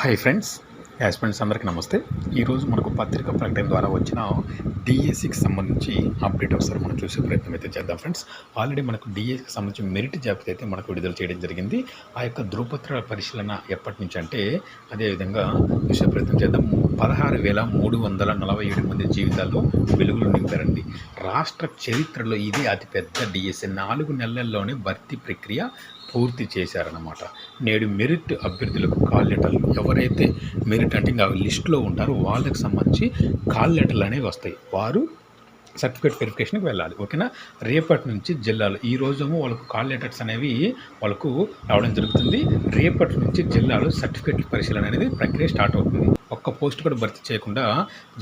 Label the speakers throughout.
Speaker 1: Hi friends యాస్పెంట్స్ friends అందరికీ నమస్తే. ఈరోజు మనకు పత్రిక ప్రకటన ద్వారా వచ్చిన డిఎస్సికి సంబంధించి అప్డేట్ ఒకసారి మనం చూసే ప్రయత్నం అయితే చేద్దాం ఫ్రెండ్స్ ఆల్రెడీ మనకు డిఎస్సికి సంబంధించి మెరిట్ జాబితా అయితే మనకు విడుదల చేయడం జరిగింది. ఆ యొక్క ధృవపత్రాల పరిశీలన ఎప్పటి నుంచి అంటే అదేవిధంగా చూసే ప్రయత్నం చేద్దాం. పదహారు వేల మూడు వందల నలభై ఏడు మంది జీవితాల్లో వెలుగులు నింపారండి. రాష్ట్ర చరిత్రలో ఇది అతిపెద్ద డిఎస్సి నాలుగు నెలల్లోనే భర్తీ ప్రక్రియ పూర్తి చేశారన్నమాట. నేడు మెరిట్ అభ్యర్థులకు కాల్ లెటర్లు. ఎవరైతే మెరిట్ అంటే ఇంకా లిస్టులో ఉంటారో వాళ్ళకి సంబంధించి కాల్ లెటర్లు అనేవి వస్తాయి. వారు సర్టిఫికేట్ వెరిఫికేషన్కి వెళ్ళాలి ఓకేనా? రేపటి నుంచి జిల్లాలో ఈ రోజేమో వాళ్ళకు కాల్ లెటర్స్ అనేవి వాళ్ళకు రావడం జరుగుతుంది. రేపటి నుంచి జిల్లాలో సర్టిఫికేట్ పరిశీలన అనేది ప్రక్రియ స్టార్ట్ అవుతుంది. ఒక్క పోస్ట్ కూడా భర్తీ చేయకుండా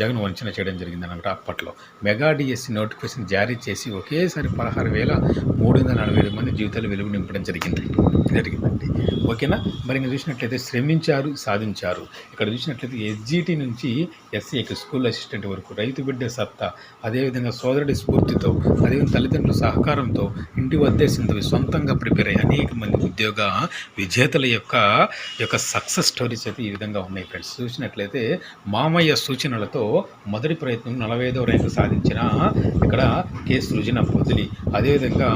Speaker 1: జగన్ వంచన చేయడం జరిగింది అనమాట అప్పట్లో. మెగా డిఎస్సి నోటిఫికేషన్ జారీ చేసి ఒకేసారి పదహారు వేల మూడు వందల నలభై ఏడు మంది జీవితాలు వెలుగు నింపడం జరిగింది. జరిగిందండి. ఓకేనా? మరి ఇంకా చూసినట్లయితే శ్రమించారు సాధించారు. ఇక్కడ చూసినట్లయితే ఎస్జీటీ నుంచి ఎస్సీ స్కూల్ అసిస్టెంట్ వరకు రైతు బిడ్డ సత్తా అదేవిధంగా సోదరుడి స్ఫూర్తితో అదేవిధంగా తల్లిదండ్రుల సహకారంతో ఇంటి వద్దే సింధవి సొంతంగా ప్రిపేర్ అయ్యి అనేక మంది ఉద్యోగ విజేతల యొక్క యొక్క సక్సెస్ స్టోరీస్ అయితే ఈ విధంగా ఉన్నాయి ఫ్రెండ్స్. చూసినట్లయితే మామయ్య సూచనలతో మొదటి ప్రయత్నం నలభై ఐదవ ర్యాంకు సాధించిన ఇక్కడ కె. సృజన పొదిలి అదేవిధంగా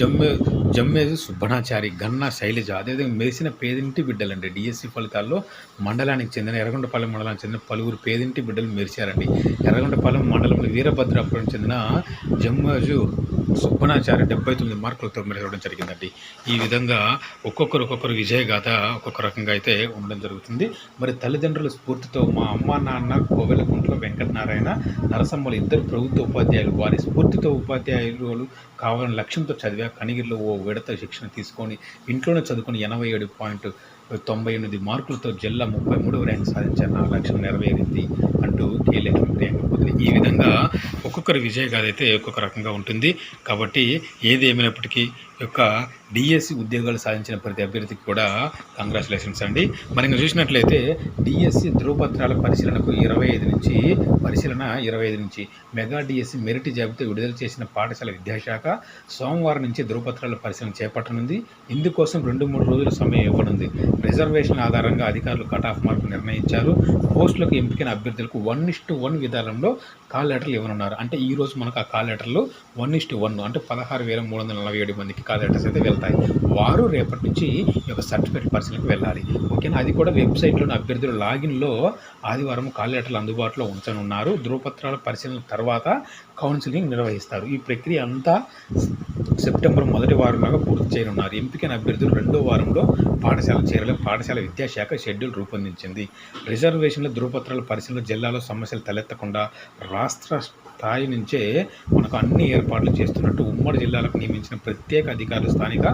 Speaker 1: జమ్మే జమ్మేజు సుబ్బణాచారి గన్నా శైలజ అదేవిధంగా మెరిసిన పేదింటి బిడ్డలండి. డిఎస్సి ఫలితాల్లో మండలానికి చెందిన ఎర్రగొండపాలెం మండలానికి చెందిన పలువురు పేదింటి బిడ్డలు మెరిచారండి ఎర్రగొండపాలెం మండలంలో వీరభద్రాపురం చెందిన జమ్మేజు సుబ్బణాచారి డెబ్బై తొమ్మిది మార్కులతో మెరగడం జరిగిందండి. ఈ విధంగా ఒక్కొక్కరు ఒక్కొక్కరు విజయగాథ ఒక్కొక్క రకంగా అయితే ఉండడం జరుగుతుంది. మరి తల్లిదండ్రుల స్ఫూర్తితో మా అమ్మ నాన్న కోవెలకుంట్ల వెంకటనారాయణ నరసమ్మలు ఇద్దరు ప్రభుత్వ ఉపాధ్యాయులు. వారి స్ఫూర్తితో ఉపాధ్యాయులు కావాలని లక్ష్యంతో చదివా కనిగిరిలో ఓ విడత శిక్షణ తీసుకొని ఇంట్లోనే చదువుకుని ఎనభై ఏడు పాయింట్ తొంభై ఎనిమిది మార్కులతో జిల్లా ముప్పై మూడవ ర్యాంక్ సాధించారు నా లక్ష్యం నెరవేరింది. అంటూ కీలక ప్రియాంక ఈ విధంగా ఒక్కొక్కరి విజయ అయితే ఒక్కొక్క రకంగా ఉంటుంది. కాబట్టి ఏది ఏమైనప్పటికీ యొక్క డిఎస్సి ఉద్యోగాలు సాధించిన ప్రతి అభ్యర్థికి కూడా కంగ్రాచులేషన్స్ అండి. మరి చూసినట్లయితే డిఎస్సి ధృవపత్రాల పరిశీలనకు ఇరవై ఐదు నుంచి పరిశీలన ఇరవై ఐదు నుంచి మెగా డిఎస్సి మెరిట్ జాబితా విడుదల చేసిన పాఠశాల విద్యాశాఖ సోమవారం నుంచి ధృవపత్రాల పరిశీలన చేపట్టనుంది. ఇందుకోసం రెండు మూడు రోజుల సమయం ఇవ్వనుంది. రిజర్వేషన్ ఆధారంగా అధికారులు కట్ ఆఫ్ మార్కులు నిర్ణయించారు. పోస్టులకు ఎంపికైన అభ్యర్థులకు వన్ ఇస్టు వన్ విధానంలో కాల్ లెటర్లు ఇవ్వనున్నారు. అంటే ఈ రోజు మనకు ఆ కాల్ లెటర్లు వన్ ఇస్టు వన్ అంటే పదహారు వేల మూడు వందల నలభై ఏడు మందికి కాల్ లెటర్స్ అయితే వెళ్తాయి. వారు రేపటి నుంచి ఈ యొక్క సర్టిఫికేట్ పరిశీలనకు వెళ్ళాలి. ఓకేనా అది కూడా వెబ్సైట్లోని అభ్యర్థుల లాగిన్లో ఆదివారం కాల్ లెటర్లు అందుబాటులో ఉంచనున్నారు. ధృవపత్రాల పరిశీలన తర్వాత కౌన్సిలింగ్ నిర్వహిస్తారు. ఈ ప్రక్రియ అంతా సెప్టెంబర్ మొదటి వారంలో పూర్తి చేయనున్నారు. ఎంపికైన అభ్యర్థులు రెండో వారంలో పాఠశాల చేరాలి పాఠశాల విద్యాశాఖ షెడ్యూల్ రూపొందించింది. రిజర్వేషన్ల ధృవపత్రాల పరిశీలన జిల్లాలో సమస్యలు తలెత్తకుండా రాష్ట్ర స్థాయి నుంచే మనకు అన్ని ఏర్పాట్లు చేస్తున్నట్టు ఉమ్మడి జిల్లాలకు నియమించిన ప్రత్యేక అధికారులు స్థానిక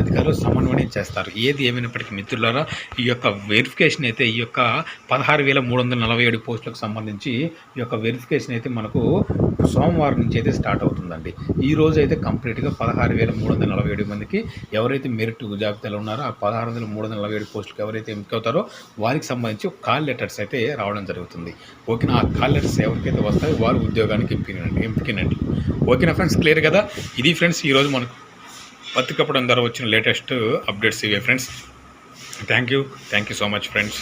Speaker 1: అధికారులు సమన్వయం చేస్తారు. ఏది ఏమైనప్పటికీ మిత్రులారా ఈ యొక్క వెరిఫికేషన్ అయితే ఈ యొక్క పదహారు వేల మూడు వందల నలభై ఏడు పోస్టులకు సంబంధించి ఈ యొక్క వెరిఫికేషన్ అయితే మనకు సోమవారం నుంచి అయితే స్టార్ట్ అవుతుందండి. ఈ రోజు అయితే కంప్లీట్గా పదహారు వేల మూడు వందల నలభై ఏడు మందికి ఎవరైతే మెరిట్ జాబితాలో ఉన్నారో ఆ పదహారు వందల మూడు వందల నలభై ఏడు పోస్టులకు ఎవరైతే ఎంపిక అవుతారో వారికి సంబంధించి కాల్ లెటర్స్ అయితే రావడం జరుగుతుంది. ఓకేనా ఆ కాల్ లెటర్స్ ఎవరికైతే వస్తాయో వారు ఉద్యోగానికి ఎంపికనండి ఎంపికనండి ఓకేనా ఫ్రెండ్స్ క్లియర్ కదా? ఇది ఫ్రెండ్స్ ఈరోజు మనకు పత్రికప్పడం ద్వారా వచ్చిన లేటెస్ట్ అప్డేట్స్ ఇవే friends. Thank you. Thank you so much friends.